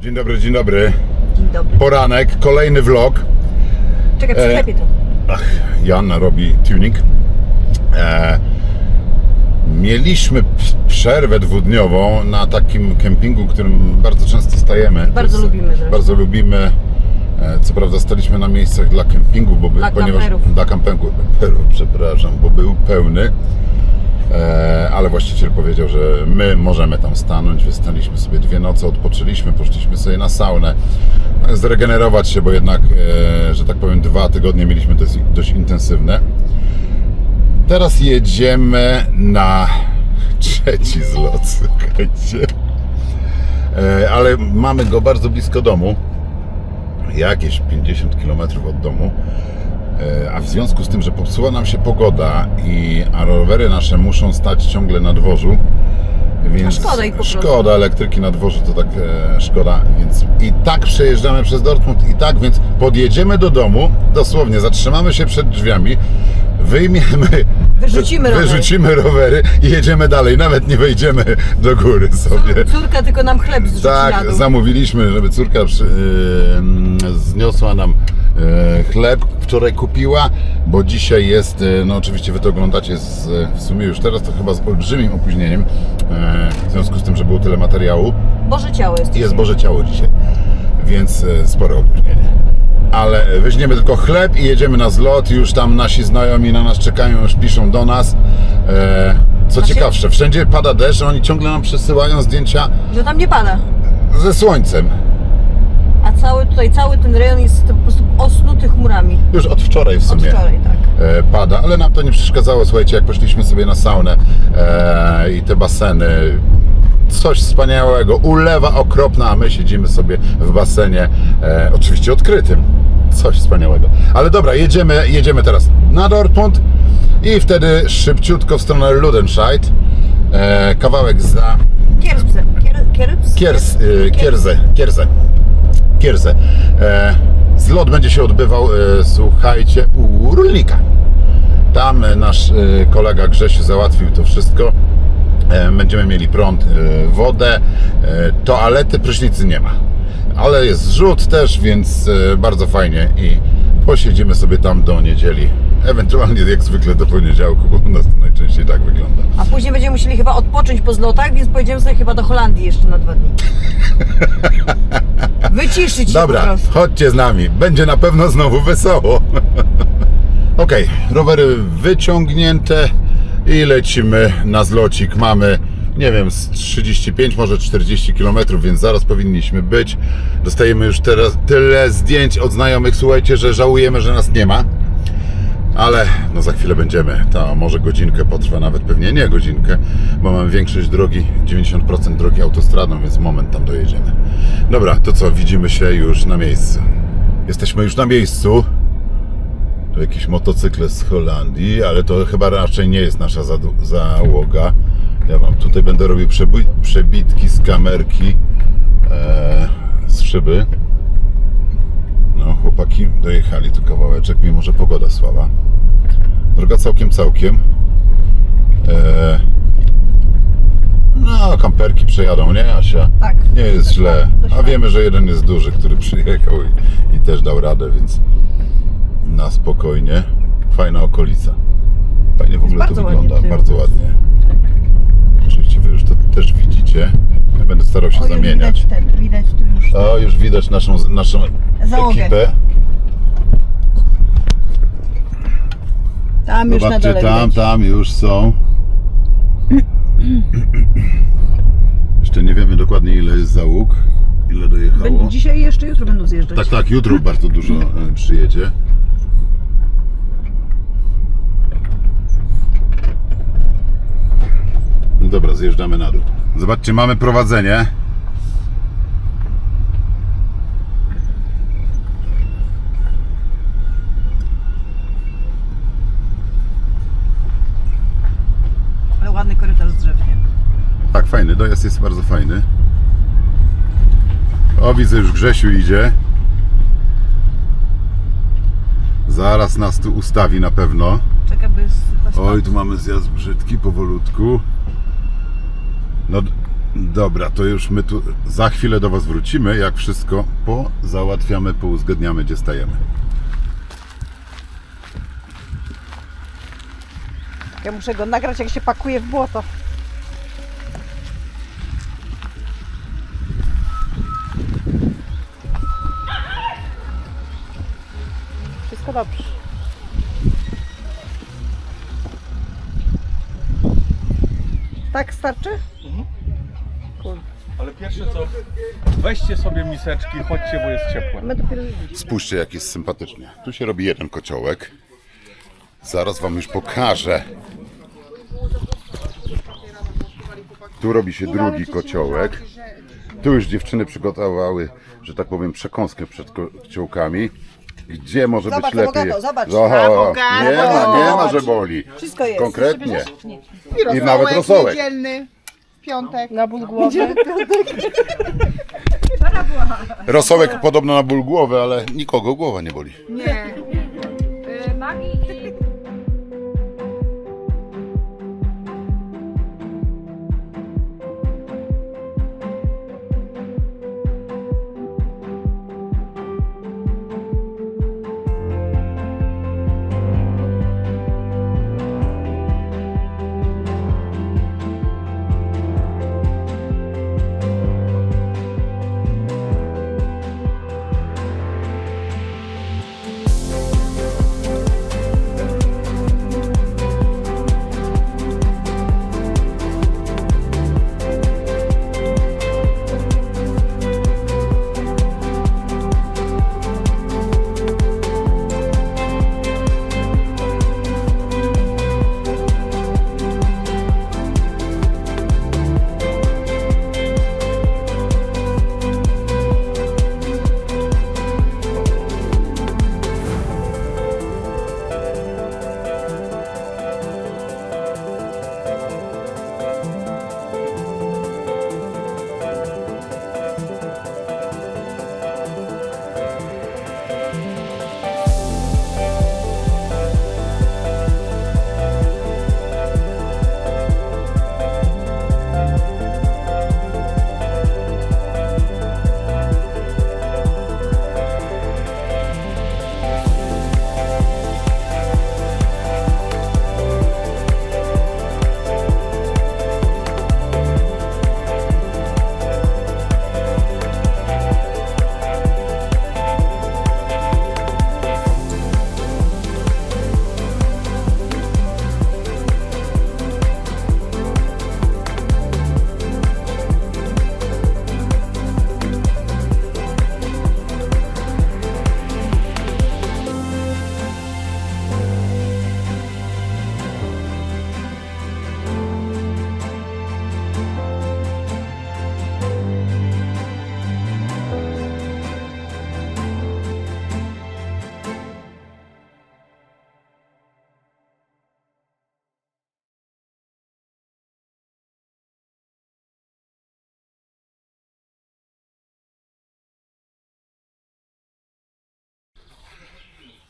Dzień dobry, dzień dobry. Dzień dobry. Poranek, kolejny vlog. Czekaj, E, przyklepię to. Ach, Joanna robi tuning. E, mieliśmy przerwę dwudniową na takim kempingu, którym bardzo często stajemy. Bardzo lubimy zresztą. Bardzo lubimy. E, Co prawda staliśmy na miejscach dla kempingu, bo by, Dla ponieważ kamperów. dla kamperów, przepraszam, bo był pełny. E, ale właściciel powiedział, że my możemy tam stanąć. Wystaliśmy sobie dwie noce, odpoczęliśmy, poszliśmy sobie na saunę, e, zregenerować się, bo jednak, e, że tak powiem, dwa tygodnie mieliśmy dość, dość intensywne. Teraz jedziemy na trzeci zlot, słuchajcie. E, ale mamy go bardzo blisko domu, jakieś 50 km od domu. E, A w związku z tym, że popsuła nam się pogoda i a rowery nasze muszą stać ciągle na dworzu, więc A szkoda ich po szkoda elektryki na dworzu to tak e, szkoda, więc i tak przejeżdżamy przez Dortmund i tak, więc podjedziemy do domu, dosłownie zatrzymamy się przed drzwiami, wyjmiemy, Wyrzucimy rowery. wyrzucimy rowery i jedziemy dalej, nawet nie wejdziemy do góry sobie. Córka tylko nam chleb zrzuci Tak, zamówiliśmy, żeby córka przy, yy, zniosła nam yy, chleb, wczoraj kupiła, bo dzisiaj jest, yy, no oczywiście wy to oglądacie z, w sumie już teraz, to chyba z olbrzymim opóźnieniem, yy, w związku z tym, że było tyle materiału. Boże ciało jest. Jest dzisiaj. Boże Ciało dzisiaj, więc yy, spore opóźnienie. Ale weźmiemy tylko chleb i jedziemy na zlot, już tam nasi znajomi na nas czekają, już piszą do nas. Co Znaczy- ciekawsze, wszędzie pada deszcz, oni ciągle nam przesyłają zdjęcia Że tam nie pada. ze słońcem. Cały tutaj, cały ten rejon jest po prostu osnuty chmurami. Już od wczoraj w Od sumie wczoraj, tak. e, pada, ale nam to nie przeszkadzało. Słuchajcie, jak poszliśmy sobie na saunę e, i te baseny, coś wspaniałego. Ulewa okropna, a my siedzimy sobie w basenie, e, oczywiście odkrytym. Coś wspaniałego. Ale dobra, jedziemy, jedziemy teraz na Dortmund i wtedy szybciutko w stronę Ludenscheid. E, kawałek za Kierbse. Kier, kierbs? Kiers, y, Kierze, Kierze, Kierze. E, zlot będzie się odbywał, e, słuchajcie, u Rulnika. Tam e, nasz kolega Grzesiu załatwił to wszystko. Będziemy mieli prąd, wodę, toalety, prysznicy nie ma. Ale jest zrzut też, więc bardzo fajnie i posiedzimy sobie tam do niedzieli. Ewentualnie jak zwykle do poniedziałku, bo u nas to najczęściej tak wygląda. A później będziemy musieli chyba odpocząć po zlotach, więc pojedziemy sobie chyba do Holandii jeszcze na dwa dni. Wyciszyć się po Dobra, prostu. chodźcie z nami. Będzie na pewno znowu wesoło. Okej, rowery wyciągnięte i lecimy na zlocik. Mamy, nie wiem, z 35, może 40 km, więc zaraz powinniśmy być. Dostajemy już teraz tyle zdjęć od znajomych, słuchajcie, że żałujemy, że nas nie ma. Ale no za chwilę będziemy. To może godzinkę potrwa, nawet pewnie nie godzinkę, bo mamy większość drogi, 90% drogi autostradą, więc moment tam dojedziemy. Dobra, to co, widzimy się już na miejscu. Jesteśmy już na miejscu. Tu jakieś motocykle z Holandii, ale to chyba raczej nie jest nasza załoga. Ja wam tutaj będę robił przebi- przebitki z kamerki e, z szyby. Chłopaki dojechali tu kawałeczek, mimo że pogoda słaba. Droga całkiem, całkiem. E, no, kamperki przejadą, nie Asia? Tak. Nie jest źle. dość A wiemy, że jeden jest duży, który przyjechał i, i też dał radę, więc na spokojnie. Fajna okolica. Fajnie w ogóle to ładnie wygląda, tutaj bardzo ładnie. Oczywiście wy już to też widzicie. Ja będę starał się O, zamieniać. Widać, ten, widać tu już. O, już widać naszą, naszą Załogę. ekipę. Tam już na Zobaczcie, dole tam, widać. tam już są. Jeszcze nie wiemy dokładnie ile jest załóg, ile dojechało. Będą dzisiaj jeszcze, jutro będą zjeżdżać. Tak, tak, jutro bardzo dużo e, przyjedzie. No dobra, zjeżdżamy na dół. Zobaczcie, mamy prowadzenie. Ale ładny korytarz z drzew, nie? Tak, fajny, dojazd jest bardzo fajny. O, widzę już Grzesiu idzie. Zaraz nas tu ustawi na pewno. Czeka, by z... Oj, tu mamy zjazd brzydki, powolutku. No, Dobra, to już my tu za chwilę do Was wrócimy, jak wszystko pozałatwiamy, pouzgadniamy, gdzie stajemy. Ja muszę go nagrać, jak się pakuje w błoto. Dobrze. Tak starczy? Kurde. Ale pierwsze co, weźcie sobie miseczki, chodźcie, bo jest. My dopiero... Spójrzcie, jak jest sympatycznie. Tu się robi jeden kociołek. Zaraz Wam już pokażę. Tu robi się drugi kociołek. Tu już dziewczyny przygotowały, że tak powiem, przekąskę przed kociołkami. Gdzie może Zobacz, być lepiej? bogato, zobacz. Nie ma, nie ma, że boli. Wszystko jest. Konkretnie. I, I nawet rosołek. niedzielny, w piątek. Na ból głowy. Rosołek podobno na ból głowy, ale nikogo głowa nie boli. Nie. Magii i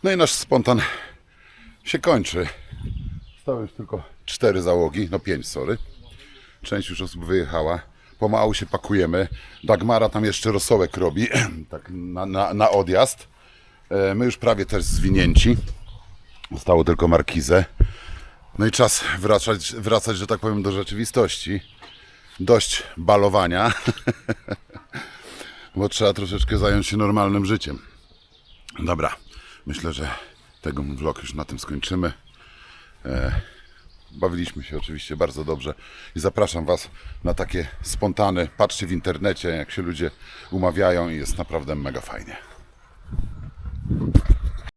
No i nasz spontan się kończy. Zostały już tylko cztery załogi, no pięć, sorry. Część już osób wyjechała. Pomału się pakujemy. Dagmara tam jeszcze rosołek robi, tak na, na, na odjazd. E, My już prawie też zwinięci. Zostało tylko markizę. No i czas wracać, wracać, że tak powiem, do rzeczywistości. Dość balowania, bo trzeba troszeczkę zająć się normalnym życiem. Dobra, Myślę, że tego vlog już na tym skończymy. E, bawiliśmy się oczywiście bardzo dobrze i zapraszam Was na takie spontane. Patrzcie w internecie, jak się ludzie umawiają i jest naprawdę mega fajnie.